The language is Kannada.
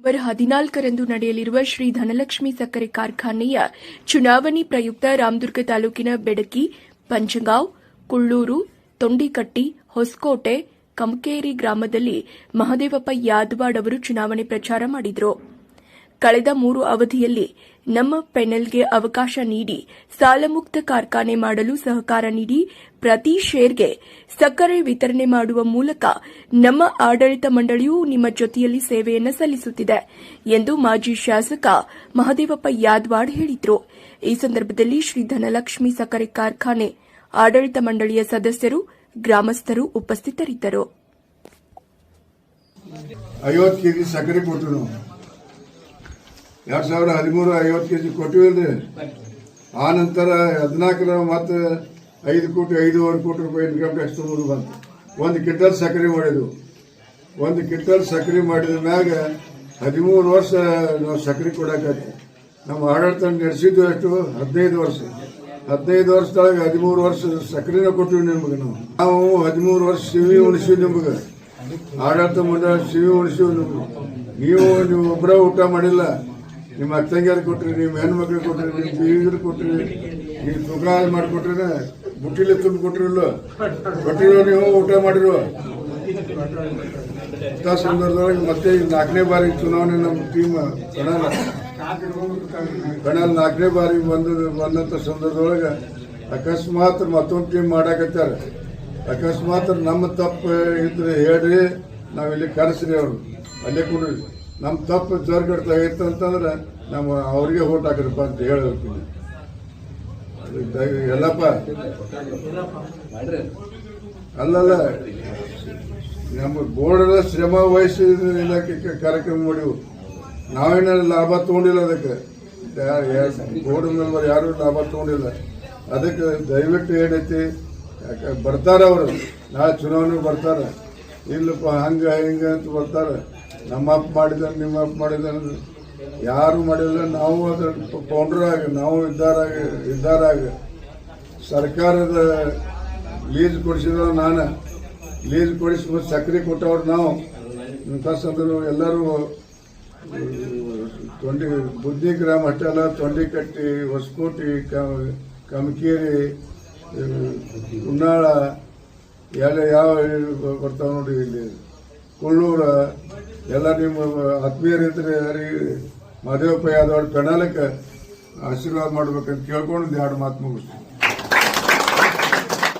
ನವೆಂಬರ್ ಹದಿನಾಲ್ಕರಂದು ನಡೆಯಲಿರುವ ಶ್ರೀ ಧನಲಕ್ಷ್ಮಿ ಸಕ್ಕರೆ ಕಾರ್ಖಾನೆಯ ಚುನಾವಣೆ ಪ್ರಯುಕ್ತ ರಾಮದುರ್ಗ ತಾಲೂಕಿನ ಬೆಡಕಿ, ಪಂಚಗಾಂವ್, ಕುಳ್ಳೂರು, ತೊಂಡಿಕಟ್ಟಿ, ಹೊಸಕೋಟೆ, ಕಮಕೇರಿ ಗ್ರಾಮದಲ್ಲಿ ಮಹದೇವಪ್ಪ ಯಾದವಾಡ್ ಅವರು ಚುನಾವಣೆ ಪ್ರಚಾರ ಮಾಡಿದರು. ಕಳೆದ ಮೂರು ಅವಧಿಯಲ್ಲಿ ನಮ್ಮ ಪೆನಲ್ಗೆ ಅವಕಾಶ ನೀಡಿ ಸಾಲಮುಕ್ತ ಕಾರ್ಖಾನೆ ಮಾಡಲು ಸಹಕಾರ ನೀಡಿ ಪ್ರತಿ ಷೇರ್ಗೆ ಸಕ್ಕರೆ ವಿತರಣೆ ಮಾಡುವ ಮೂಲಕ ನಮ್ಮ ಆಡಳಿತ ಮಂಡಳಿಯು ನಿಮ್ಮ ಜೊತೆಯಲ್ಲಿ ಸೇವೆಯನ್ನು ಸಲ್ಲಿಸುತ್ತಿದೆ ಎಂದು ಮಾಜಿ ಶಾಸಕ ಮಹದೇವಪ್ಪ ಯಾದ್ವಾಡ್ ಹೇಳಿದರು. ಈ ಸಂದರ್ಭದಲ್ಲಿ ಶ್ರೀ ಧನಲಕ್ಷ್ಮಿ ಸಕ್ಕರೆ ಕಾರ್ಖಾನೆ ಆಡಳಿತ ಮಂಡಳಿಯ ಸದಸ್ಯರು, ಗ್ರಾಮಸ್ಥರು ಉಪಸ್ಥಿತರಿದ್ದರು ಐವತ್ತು ಕೆ ಜಿ ಸಕ್ಕರೆ ಕೊಟ್ಟು ನಾವು ಎರಡು ಸಾವಿರ ಹದಿಮೂರು ಐವತ್ತು ಕೆ ಜಿ ಕೊಟ್ಟಿವಲ್ರಿ ಆ ನಂತರ ಹದಿನಾಲ್ಕರ ಮತ್ತೆ ಐದು ಕೋಟಿ, ಐದೂವರೆ ಕೋಟಿ ರೂಪಾಯಿ ಇನ್ಕಮ್ ಟ್ಯಾಕ್ಸ್ ತುಂಬೋದು ಬಂತು. ಒಂದು ಕ್ವಿಂಟಲ್ ಸಕ್ರಿ ಮಾಡಿದ್ವು ಒಂದು ಕ್ವಿಂಟಲ್ ಸಕ್ರಿ ಮಾಡಿದ ಮ್ಯಾಗ ಹದಿಮೂರು ವರ್ಷ ನಾವು ಸಕ್ಕರೆ ಕೊಡಕತ್ತಿ ನಮ್ಮ ಆಡಳಿತ ನಡೆಸಿದ್ದು ಎಷ್ಟು? ಹದಿನೈದು ವರ್ಷ. ಹದಿನೈದು ವರ್ಷದೊಳಗೆ ಹದಿಮೂರು ವರ್ಷ ಸಕ್ರಿನ ಕೊಟ್ಟಿವಿ ನಿಮಗೆ ನಾವು. ನಾವು ಹದಿಮೂರು ವರ್ಷ ಸಿವಿ ಉಣಿಸಿವಿ ನಿಮಗೆ. ಆಡಳಿತ ಮಂಡಳ ಸಿವಿ ಉಣಿಸಿವಿ ನಿಮಗೆ. ನೀವು ನೀವು ಒಬ್ಬರೇ ಊಟ ಮಾಡಿಲ್ಲ. ನಿಮ್ಮ ಅತ್ತಂಗಿಯರು ಕೊಟ್ರಿ, ನಿಮ್ಮ ಹೆಣ್ಮಕ್ಳಿಗೆ ಕೊಟ್ರಿ, ನಿಮ್ಮ ಬೀಗರು ಕೊಟ್ರಿ ನೀವು ತೂಕ ಮಾಡಿಕೊಟ್ರಿ ಬುಟ್ಟಿಲಿ ತುಂಬ ಕೊಟ್ಟಿರಲ್ಲ ಕೊಟ್ಟಿರೋ ನೀವು ಊಟ ಮಾಡಿರೋ? ಇಂಥ ಸಂದರ್ಭದೊಳಗೆ ಮತ್ತೆ ನಾಲ್ಕನೇ ಬಾರಿ ಚುನಾವಣೆ ನಮ್ಮ ಟೀಮ್ ಕಣಲ್ಲ ಕಣಲ್ ನಾಲ್ಕನೇ ಬಾರಿ ಬಂದ ಬಂದಂಥ ಸಂದರ್ಭದೊಳಗೆ ಅಕಸ್ಮಾತ್ ಮತ್ತೊಂದು ಟೀಮ್ ಮಾಡಾಕತ್ತಾರೆ. ಅಕಸ್ಮಾತ್ ನಮ್ಮ ತಪ್ಪು ಇದ್ರೆ ಹೇಳ್ರಿ, ನಾವಿಲ್ಲಿ ಕರೆಸ್ರಿ ಅವರು. ಅಲ್ಲೇ ಕೊಡ್ರಿ ನಮ್ಮ ತಪ್ಪು ಜರ್ಗಡ್ತಾ ಇತ್ತು ಅಂತಂದ್ರೆ ನಮ್ಮ ಅವ್ರಿಗೆ ಓಟ್ ಹಾಕ್ರಪ್ಪ ಅಂತ ಹೇಳಿರ್ತೀನಿ ಎಲ್ಲಪ್ಪ? ಅಲ್ಲಲ್ಲ, ನಮ್ಮ ಬೋರ್ಡ್ ಶ್ರಮ ವಹಿಸಿ ಇಲಾಖೆ ಕಾರ್ಯಕ್ರಮ ಮಾಡಿವು. ನಾವೇನ ಲಾಭ ತಗೊಂಡಿಲ್ಲ ಅದಕ್ಕೆ. ಬೋರ್ಡ್ ಮೆಂಬರ್ ಯಾರು ಲಾಭ ತಗೊಂಡಿಲ್ಲ. ಅದಕ್ಕೆ ದಯವಿಟ್ಟು ಏನೈತಿ ಬರ್ತಾರ ಅವರು. ನಾ ಚುನಾವಣೆ ಬರ್ತಾರೆ. ಇಲ್ಲಪ್ಪ, ಹಂಗ, ಹಿಂಗ ಅಂತ ಬರ್ತಾರ. ನಮ್ಮ ಅಪ್ಪ ಮಾಡಿದ, ನಿಮ್ಮ ಅಪ್ಪ ಮಾಡಿದ, ಯಾರು ಮಾಡಿಲ್ಲ, ನಾವು ಅದ್ರ ಆಗಿ, ನಾವು ಇದ್ದಾರಾಗ ಇದ್ದಾರಾಗ ಸರ್ಕಾರದ ಲೀಸ್ ಕೊಡಿಸಿದ್ರು ನಾನು, ಲೀಸ್ ಕೊಡಿಸಿ ಸಕ್ರಿ ಕೊಟ್ಟವ್ರು ನಾವು. ಇಂಥ ಸಂದರ್ಭ ಎಲ್ಲರೂ, ತೊಂಡಿ, ಬುದ್ಧಿ ಗ್ರಾಮ ಅಷ್ಟೆಲ್ಲ ತೊಂಡಿ ಕಟ್ಟಿ, ಹೊಸಕೋಟಿ ಕಮಕೇರಿ ಉನ್ನಾಳ ಎಲ್ಲ ಯಾವ ಬರ್ತಾವೆ ನೋಡಿ ಇಲ್ಲಿ. ಕುಳ್ಳೂರ ಎಲ್ಲ ನಿಮ್ಮ ಆತ್ಮೀಯರಿದ್ರೆ ಯಾರಿಗೆ ಮಹದೇವಪ್ಪ ಯಾದವ್ ಪೆಣಾಲಕ್ಕೆ ಆಶೀರ್ವಾದ ಮಾಡ್ಬೇಕಂತ ಕೇಳ್ಕೊಂಡು ಎರಡು ಮಾತು ಮುಗಿಸ್ತೀನಿ.